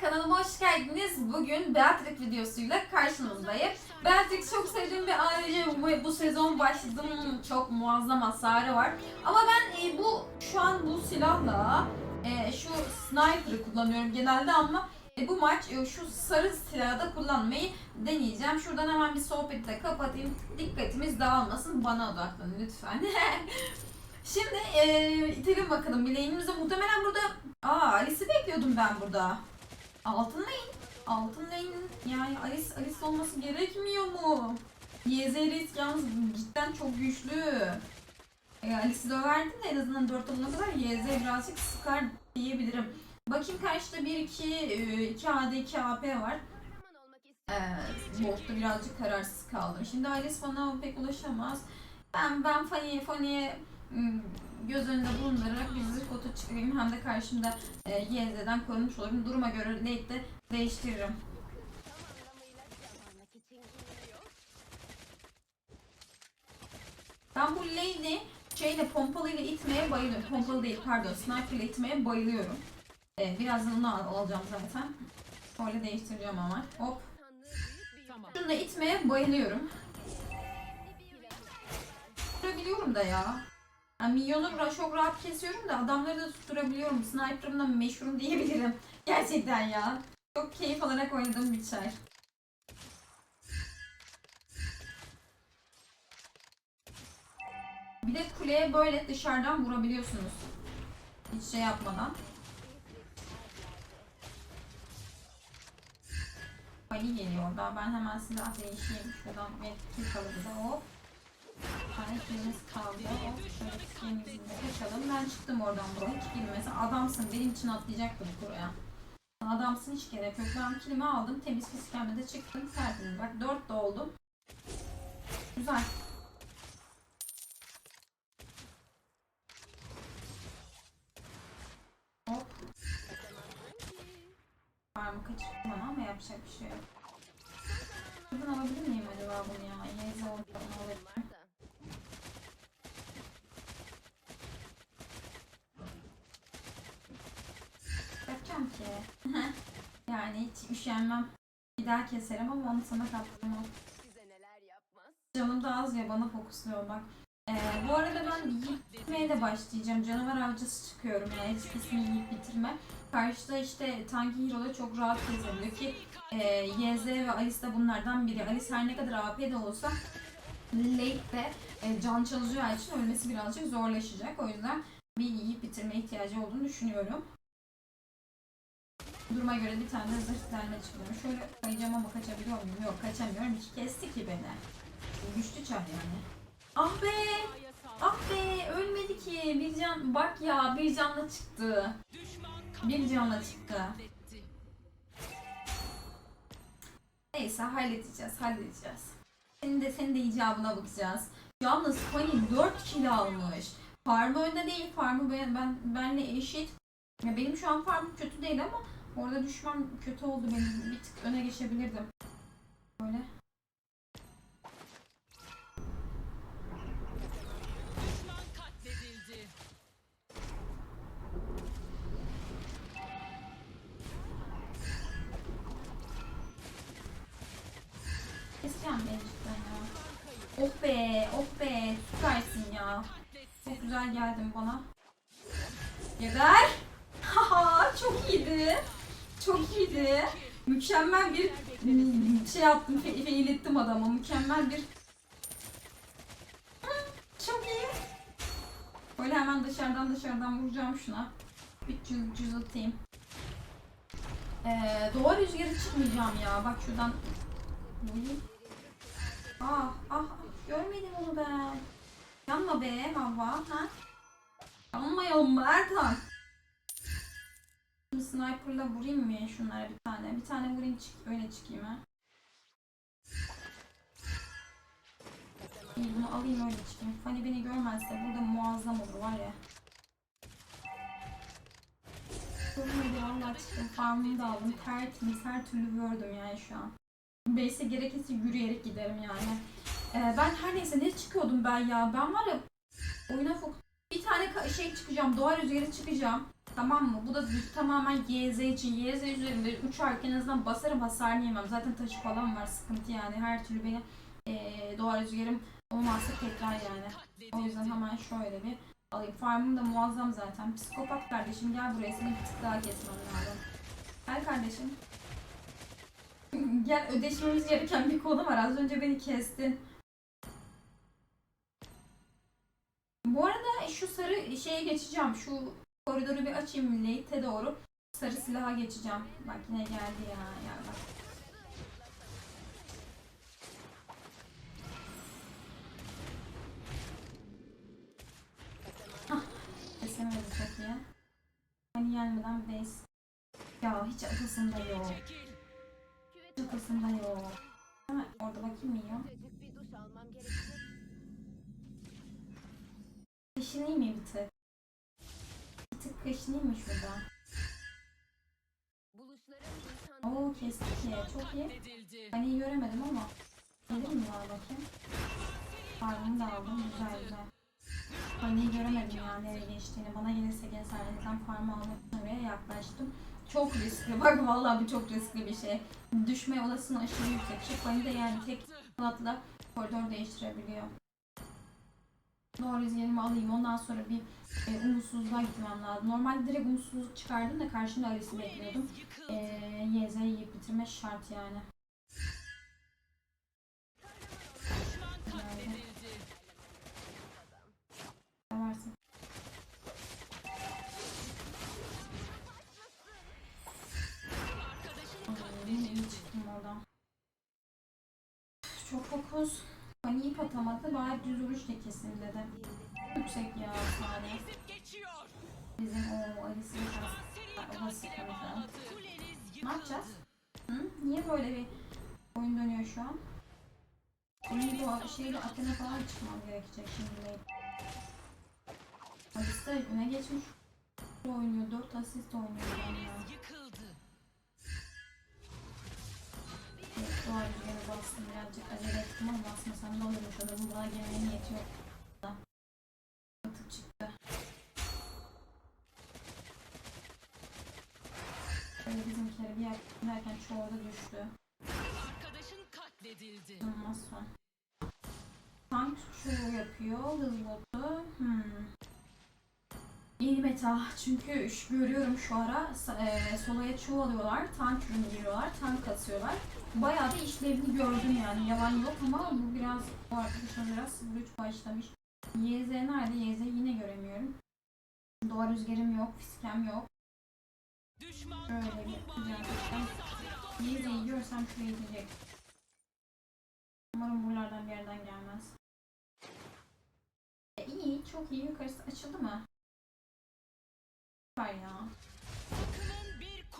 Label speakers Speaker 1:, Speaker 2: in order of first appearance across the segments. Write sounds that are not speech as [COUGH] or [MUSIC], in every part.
Speaker 1: Kanalıma hoş geldiniz. Bugün Beatrix videosuyla karşınızdayım. Beatrix çok sevdiğim bir ayrıca bu, sezon başladım. Çok muazzam hasarı var. Ama ben e, bu şu an bu silahla e, şu sniper'ı kullanıyorum genelde ama e, bu maç e, şu sarı silahı da kullanmayı deneyeceğim. Şuradan hemen bir sohbeti de kapatayım. Dikkatimiz dağılmasın. Bana odaklanın lütfen. [LAUGHS] Şimdi e, itelim bakalım bileğimize. Muhtemelen burada... Aa Alice'i bekliyordum ben burada. Altın lane. Altın lane yani Alice, Alice olması gerekmiyor mu? YZ risk yalnız cidden çok güçlü. E, Alice'i döverdim de en azından 4 alana kadar YZ birazcık sıkar diyebilirim. Bakayım karşıda 1 2 e, 2 AD 2 AP var. Evet, botta birazcık kararsız kaldım. Şimdi Alice bana pek ulaşamaz. Ben ben Fanny'e Fanny'e ım, göz önünde bulundurarak bir zırh botu çıkarayım. Hem de karşımda e, YZ'den korunmuş olurum. Duruma göre late'de değiştiririm. Ben bu lane'i şeyle pompalıyla itmeye bayılıyorum. Pompalı değil pardon sniper'la itmeye bayılıyorum. Ee, birazdan onu al- alacağım zaten. Şöyle değiştireceğim ama. Hop. Şunu da itmeye bayılıyorum. Tutturabiliyorum da ya. Yani minyonu çok rahat kesiyorum da adamları da tutturabiliyorum. Sniper'ımla meşhurum diyebilirim. [LAUGHS] Gerçekten ya. Çok keyif alarak oynadığım bir çar. Bir de kuleye böyle dışarıdan vurabiliyorsunuz. Hiç şey yapmadan. Ali geliyor daha ben hemen silah değişeyim. Şuradan kill kalıbı da hop. Killimiz kaldı. De kaçalım. Ben çıktım oradan buraya. Hiç girmese adamsın. Benim için atlayacaktım buraya. Adamsın hiç gerek yok. Ben killimi aldım. Temiz fiskemle de çıktım. Tertemiz. Bak 4 de oldum. Güzel. Hop. Parmağımı kaçırdım ama yapacak bir şey yok. Buradan alabilir miyim acaba bunu ya? Yeze oradan alabilirim. Yapacağım ki. [LAUGHS] yani hiç üşenmem. Bir daha keserim ama onu sana kaptırmam. Canım da az ya bana fokusluyor bak. Ee, bu arada ben yiyip de başlayacağım. Canavar avcısı çıkıyorum yani hiçbirisini yiyip bitirme. Karşıda işte tanki hero'da çok rahat kesebiliyor ki e, YZ ve Alice de bunlardan biri. Alice her ne kadar AP de olsa late'de e, can çalışacağı için ölmesi birazcık zorlaşacak. O yüzden bir yiyip bitirme ihtiyacı olduğunu düşünüyorum. Duruma göre bir tane de zırh tane çıkıyorum. Şöyle kayacağım ama kaçabiliyor muyum? Yok kaçamıyorum. Hiç kesti ki beni. Güçlü çar yani. Ah be! Ah be! Ölmedi ki. Bir can... Bak ya bir canla çıktı. Bir canla çıktı. Neyse halledeceğiz, halledeceğiz. Senin de senin de icabına bakacağız. Yalnız Fanny 4 kilo almış. Farmı önde değil, farmı ben, ben benle eşit. Ya benim şu an farmım kötü değil ama orada düşman kötü oldu benim. Bir tık öne geçebilirdim. Böyle. Keseceğim beni cidden ya. Oh be, oh ya. Çok güzel geldin bana. Geber. Haha [LAUGHS] çok iyiydi. Çok iyiydi. Mükemmel bir şey yaptım, fe fail ettim adama. Mükemmel bir... Çok iyi. Böyle hemen dışarıdan dışarıdan vuracağım şuna. Bir cız cızıltayım. Ee, doğa rüzgarı çıkmayacağım ya. Bak şuradan. Ah, ah, ah, görmedim onu ben. Yanma be Havva, ha? Yanmayalım Ertan? Şimdi sniper'la vurayım mı şunlara bir tane? Bir tane vurayım çık, öyle çıkayım ha. İyi bunu alayım öyle çıkayım. Fanny beni görmezse burada muazzam olur var ya. Görmedi valla çıktım. Farmımı da aldım. Tertemiz her türlü gördüm yani şu an. Base'e gerekirse yürüyerek giderim yani. Ee, ben her neyse ne çıkıyordum ben ya. Ben var ya oyuna fok... Bir tane şey çıkacağım. Doğa rüzgarı çıkacağım. Tamam mı? Bu da tamamen YZ için. YZ üzerinde uçarken en azından basarım hasar yemem. Zaten taşı falan var sıkıntı yani. Her türlü benim eee doğa rüzgarım olmazsa tekrar yani. O yüzden hemen şöyle bir alayım. Farmım da muazzam zaten. Psikopat kardeşim gel buraya seni bir tık daha kesmem lazım. Gel kardeşim. [LAUGHS] Gel ödeşmemiz gereken bir konu var. Az önce beni kestin. Bu arada şu sarı şeye geçeceğim. Şu koridoru bir açayım late'e doğru. Sarı silaha geçeceğim. Bak yine geldi ya. ya bak. Ah, kesemedi çok iyi. Hani gelmeden base. Ya hiç akılsında yok. Hiç akılsında yok. Hemen orada bakayım mı
Speaker 2: gerekecek.
Speaker 1: Kaşınayım mı bir tık?
Speaker 2: Buluşların insan
Speaker 1: Oo kestik ya çok iyi. Ben iyi göremedim ama. Gelir mi var bakayım? Farmını da aldım güzel güzel. Ben iyi göremedim ya nereye geçtiğini. Bana gelirse cesaretten farmı almak için oraya yaklaştım. Çok riskli. [LAUGHS] Bak vallahi bu çok riskli bir şey. Düşme olasılığı aşırı yüksek. Şifani de yani tek kanatla koridor değiştirebiliyor. Doğru rüzgarımı alayım. Ondan sonra bir e, umutsuzluğa gitmem lazım. Normalde direkt umutsuzluk çıkardım da karşımda Alice'i bekliyordum. E, YZ'yi yiyip bitirme şart. Yani. Atamadı. Bari düz vuruş da kesin dedi. Yüksek ya saniye. Bizim o Alice'in sıkıntı. Ne yapacağız? Hı? Niye böyle bir oyun dönüyor şu an? Benim bu şeyle Athena falan çıkmam gerekecek şimdi. Alice de öne geçmiş. oynuyor. 4 asist oynuyor yani. ya. Evet, yine bastım birazcık acele ettim ama basmasam da olurmuş adamın bana gelmeye niyeti yok. Atıp çıktı. Böyle bizimkileri bir yaptım derken çoğu da düştü.
Speaker 3: Arkadaşın katledildi.
Speaker 1: İnanılmaz son. Tank çoğu yapıyor. Hız botu. Hmm. İyi meta. Çünkü şu- görüyorum şu ara e, solaya çoğu alıyorlar. Tank ürünü giriyorlar. Tank kasıyorlar. Bayağı da işlevini gördüm yani. Yalan yok ama bu biraz bu arkadaşlar biraz 03 başlamış. YZ nerede? YZ yine göremiyorum. Doğa rüzgarım yok. Fiskem yok. Şöyle bir gerçekten. YZ'yi görsem şuraya gidecek. Umarım buralardan bir yerden gelmez. E, iyi, çok iyi. Yukarısı açıldı mı? Var ya.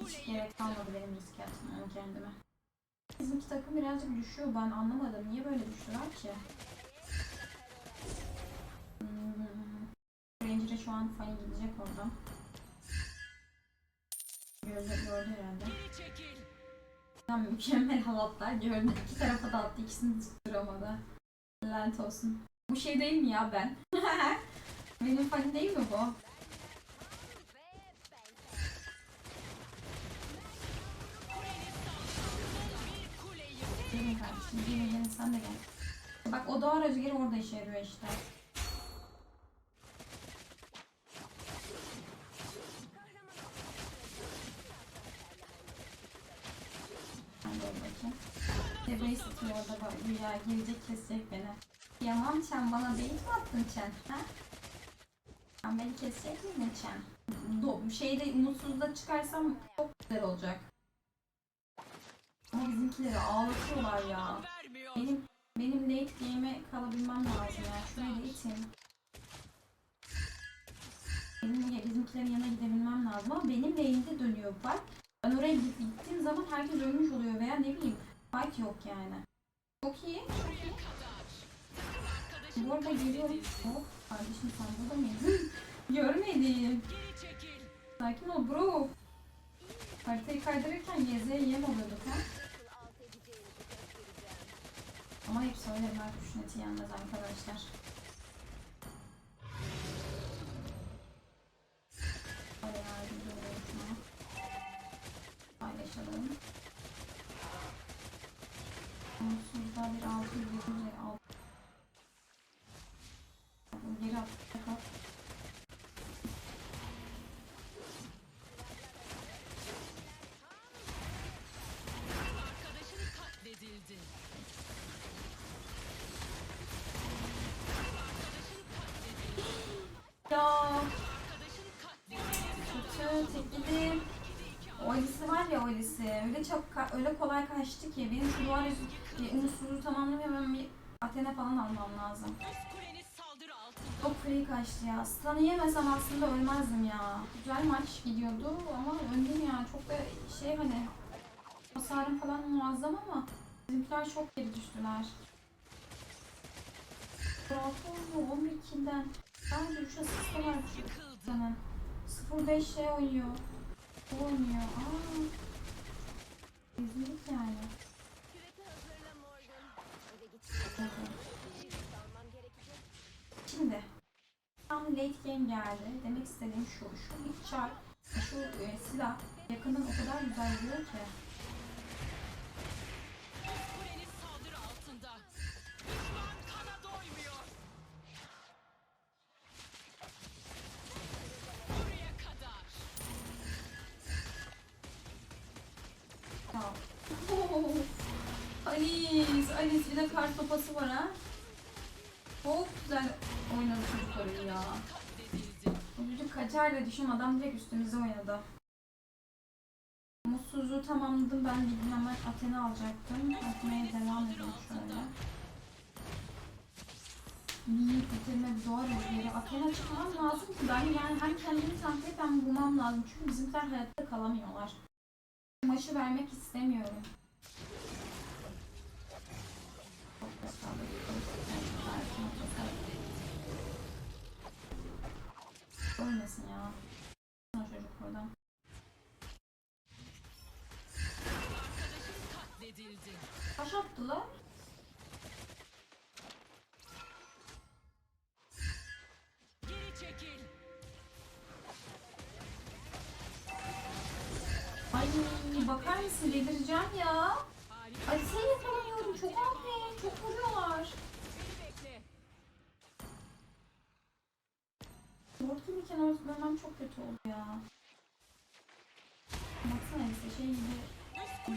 Speaker 1: Hiç gerek kalmadı benim riske atmam kendime. Bizimki takım birazcık düşüyor. Ben anlamadım. Niye böyle düştüler ki? Hmm. Ranger'e şu an Fanny gidecek oradan. Gördü, gördü herhalde. Tam mükemmel halatlar gördü. İki tarafa da attı. ikisini tutturamadı. Lanet olsun. Bu şey değil mi ya ben? [LAUGHS] Benim Fanny değil mi bu? Gelin kardeşim. Gelin gelin sen de gel. Bak o doğa rüzgarı orada işe yarıyor işte. Deveyi satıyor orada bak. Güya gelecek kesecek beni. Yaman Çen bana değil mi attın Çen? Ha? Sen beni kesecek miydin Çen? Do şeyde umutsuzda çıkarsam çok güzel olacak. Ama bizimkileri ağlatıyorlar ya. Benim benim late game'e kalabilmem lazım ya. Şuraya da iteyim. Benim ya bizimkilerin yanına gidebilmem lazım ama benim lane'de dönüyor bak. Ben oraya git- gittiğim zaman herkes ölmüş oluyor veya ne bileyim fight yok yani. Çok iyi. Bu arada geliyorum. Hop kardeşim sen burada mıydın? [LAUGHS] Görmedim. Sakin ol bro. Haritayı kaydırırken YZ'ye yem alıyorduk ha. Ama hepsi öyle var. Kuşun yenmez arkadaşlar. Paylaşalım. Sonsuzda bir 600 lira Alice'i. Öyle çok öyle kolay kaçtı ki. Benim duvar yüzü umutsuzluğu tamamlayıp bir Athena falan almam lazım. Çok free kaçtı ya. Stun'ı yemesem aslında ölmezdim ya. Güzel maç gidiyordu ama öndüm ya. Çok da şey hani hasarım falan muazzam ama bizimkiler çok geri düştüler. Rahat oldu 11 kilden. Sadece 3 asist var şu
Speaker 3: Yıkıldı.
Speaker 1: Stun'ın. 0-5 şey oynuyor. Oynuyor. Aa.
Speaker 2: Almam gerekecek.
Speaker 1: Şimdi tam late game geldi. Demek istediğim şu. Şu ilk çar, şu e, silah yakından o kadar güzel vuruyor ki. Çocuk kaçar da düşün adam direkt üstümüze oynadı. Mutsuzluğu tamamladım. Ben hemen Athena alacaktım. Athena'ya devam edelim şöyle. Niye bitirme doğru yeri. Athena çıkmam lazım ki ben yani hem kendimi takip hem bulmam lazım. Çünkü bizimkiler hayatta kalamıyorlar. Maçı vermek istemiyorum. Çok da sağlıklı. Ölmesin ya. O çocuk
Speaker 3: katledildi.
Speaker 1: Taş attılar.
Speaker 3: Geri çekil.
Speaker 1: Ay bakar mısın delireceğim ya. Ay seni yakalamıyorum çok AP. Çok vuruyorlar. Gibi kenar tutmamam çok kötü oldu ya. Baksana işte şey gibi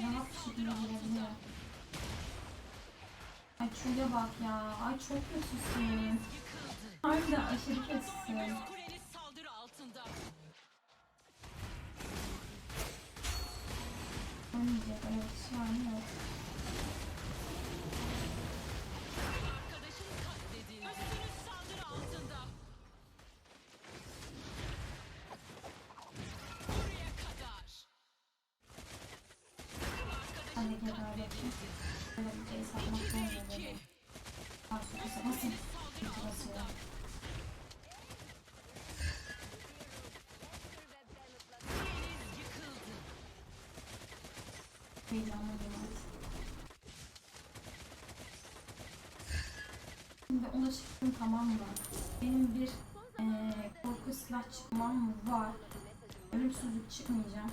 Speaker 1: rahat bir şekilde girebiliyor. Ay şuraya bak ya. Ay çok kötüsün. Harbiden aşırı kötüsün. Bir şey var mı yok. Şimdi ona çıktım tamam mı? Benim bir eee korku var. Ölümsüzlük çıkmayacağım.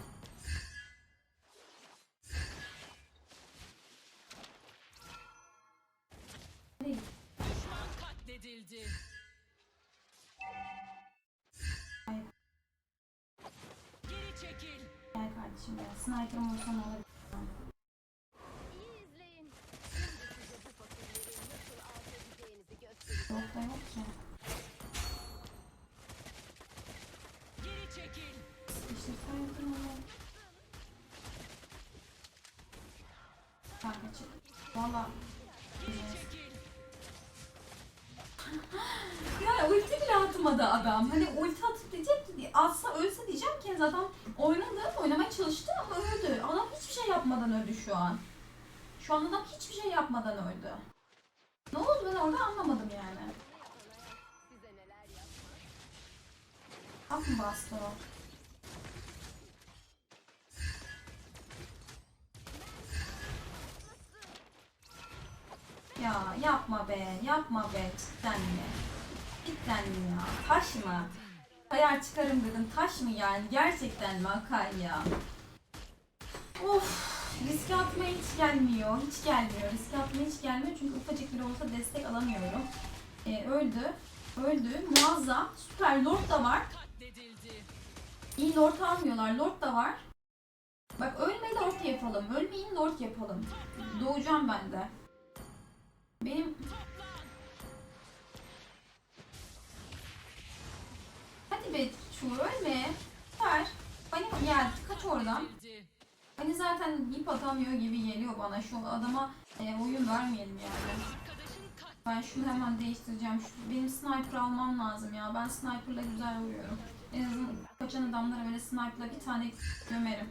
Speaker 1: Değil.
Speaker 3: Düşman katledildi. Geri çekil.
Speaker 1: Gel kardeşim ya. Sniper'ım olsa ne olur?
Speaker 2: İyi izleyin. Şimdi size bu fakirleri nasıl alt edeceğinizi göstereceğim.
Speaker 1: Yok ki.
Speaker 3: Geri çekil.
Speaker 1: İşte sniper'ım olur. Kanka çık. Valla.
Speaker 3: Geri çekil.
Speaker 1: Ya ulti bile atmadı adam. Hani ulti atıp diyecek atsa ölse diyeceğim ki adam oynadı, oynamaya çalıştı ama öldü. Adam hiçbir şey yapmadan öldü şu an. Şu an adam hiçbir şey yapmadan öldü. Ne oldu ben orada anlamadım yani.
Speaker 2: Size neler yapmaz.
Speaker 1: At mı bastı o? Ya yapma be, yapma be cidden mi? Cidden mi ya? Taş mı? Hayal çıkarım dedim. Taş mı yani? Gerçekten mi Akay ya? Of riske atmaya hiç gelmiyor. Hiç gelmiyor. Riske atmaya hiç gelmiyor çünkü ufacık bile olsa destek alamıyorum. Ee, öldü. Öldü. Muazzam. Süper. Lord da var. İyi lord almıyorlar. Lord da var. Bak ölme lord yapalım. Ölmeyin lord yapalım. Doğacağım ben de. Benim... Hadi be şu ölme. Ver. Hani ya kaç oradan. Hani zaten ip atamıyor gibi geliyor bana. Şu adama e, oyun vermeyelim yani. Ben şunu hemen değiştireceğim. Şu, benim sniper almam lazım ya. Ben sniperla güzel vuruyorum. En azından kaçan adamlara böyle sniperla bir tane gömerim.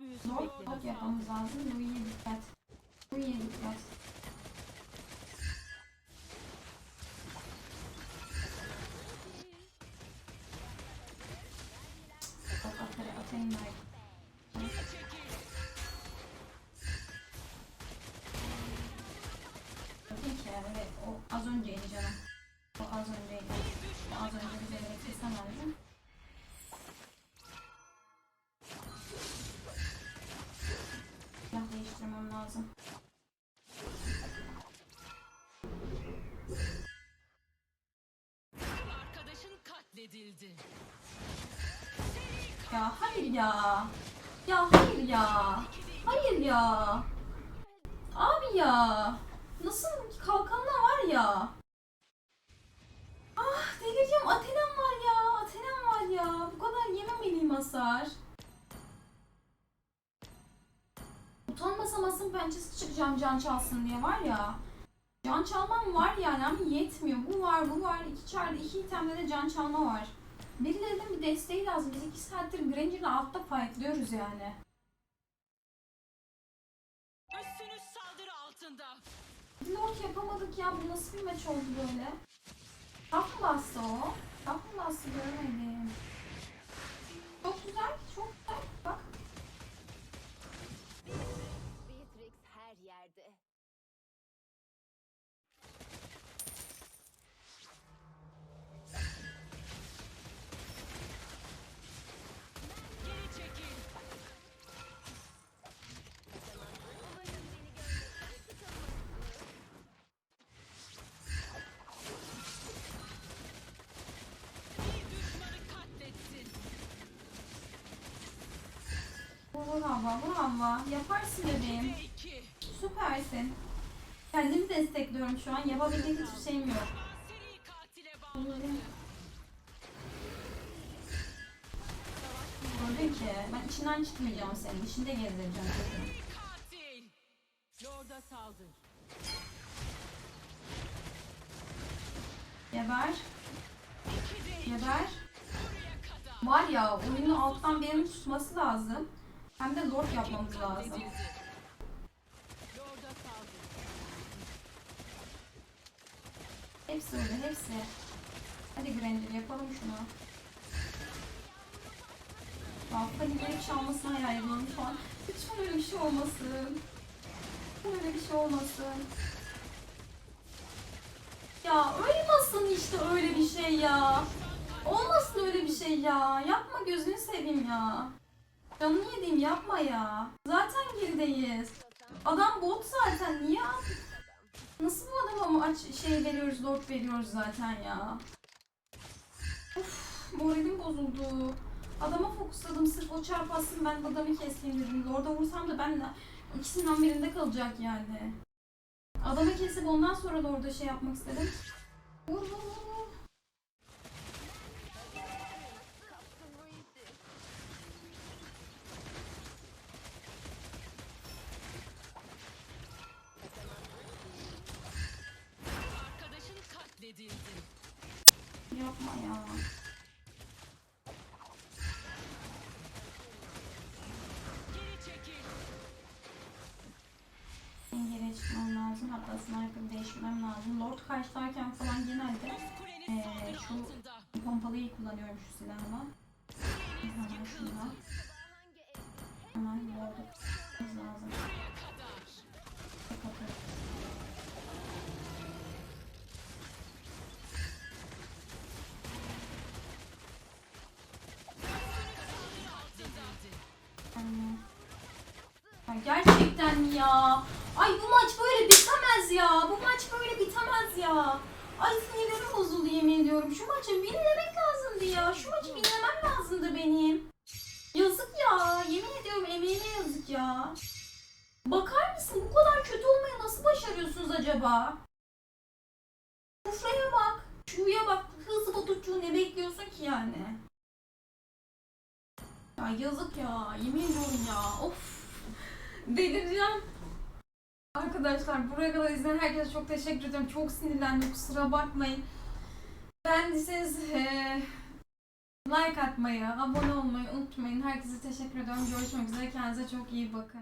Speaker 3: Büyüsü
Speaker 1: Lord,
Speaker 3: bekleme
Speaker 1: lord yapmamız lazım. Louis'e dikkat. Louis'e dikkat. Ya hayır ya. Ya hayır ya. Hayır ya. Abi ya. Nasıl kalkanla var ya. Ah delireceğim. Athena'm var ya. Athena'm var ya. Bu kadar yememeliyim hasar. Utanmasam asın pençesi çıkacağım can çalsın diye var ya. Can çalmam var yani ama yetmiyor. Bu var bu var. İki çarda iki itemde de can çalma var. Birilerinin bir desteği lazım. Biz iki saattir Granger'la altta fightlıyoruz yani.
Speaker 3: Üstünüz saldırı altında.
Speaker 1: Lord yapamadık ya. Bu nasıl bir maç oldu böyle? Tap mı bastı o? Tap mı bastı görmedim. Çok güzel. Çok Vur hava, vur. Yaparsın bebeğim. Süpersin. Kendimi destekliyorum şu an. Yapabilecek hiçbir şeyim yok. Gördün ki ben içinden çıkmayacağım senin. İçinde gezdireceğim seni.
Speaker 3: Lorda saldır.
Speaker 1: Geber. Geber. Var ya oyunu alttan benim tutması lazım. Hem de lord yapmamız lazım. Hepsi öyle hepsi. Hadi Granger yapalım şunu. Balkan'ın gelip çalmasını hayal ediyorum şu an. Lütfen öyle bir şey olmasın. Lütfen öyle bir şey olmasın. Ya olmasın işte öyle bir şey ya. Olmasın öyle bir şey ya. Yapma gözünü seveyim ya. Canını yediğim yapma ya. Zaten gerideyiz. Adam bot zaten niye Nasıl bu adama mı aç şey veriyoruz, lord veriyoruz zaten ya. Of, moralim bozuldu. Adama fokusladım sırf o çarpasın ben adamı keseyim dedim. Lord'a vursam da ben de ikisinden birinde kalacak yani. Adamı kesip ondan sonra Lord'a şey yapmak istedim. Vur vur vur lazım. Hatta sniper değişmem lazım. Lord karşılarken falan genelde Ee, şu- pompalıyı kullanıyorum şu silahla. Hemen
Speaker 2: evde
Speaker 1: hemen doldurmamız lazım. Gerçekten ya? Ay bu maç böyle ya. Bu maç böyle bitemez ya. Ay sinirlerim bozuldu yemin ediyorum. Şu maçı winlemek lazımdı ya. Şu maçı winlemem lazımdı benim. Yazık ya. Yemin ediyorum emeğime yazık ya. Bakar mısın bu kadar kötü olmayı nasıl başarıyorsunuz acaba? Şuraya bak. Şuraya bak. Hızlı Batucuğu ne bekliyorsun ki yani? Ya yazık ya. Yemin ediyorum ya. Of. Delireceğim. Arkadaşlar buraya kadar izleyen herkese çok teşekkür ederim. Çok sinirlendim. Kusura bakmayın. Beğendiyseniz eee, like atmayı, abone olmayı unutmayın. Herkese teşekkür ediyorum. Görüşmek üzere. Kendinize çok iyi bakın.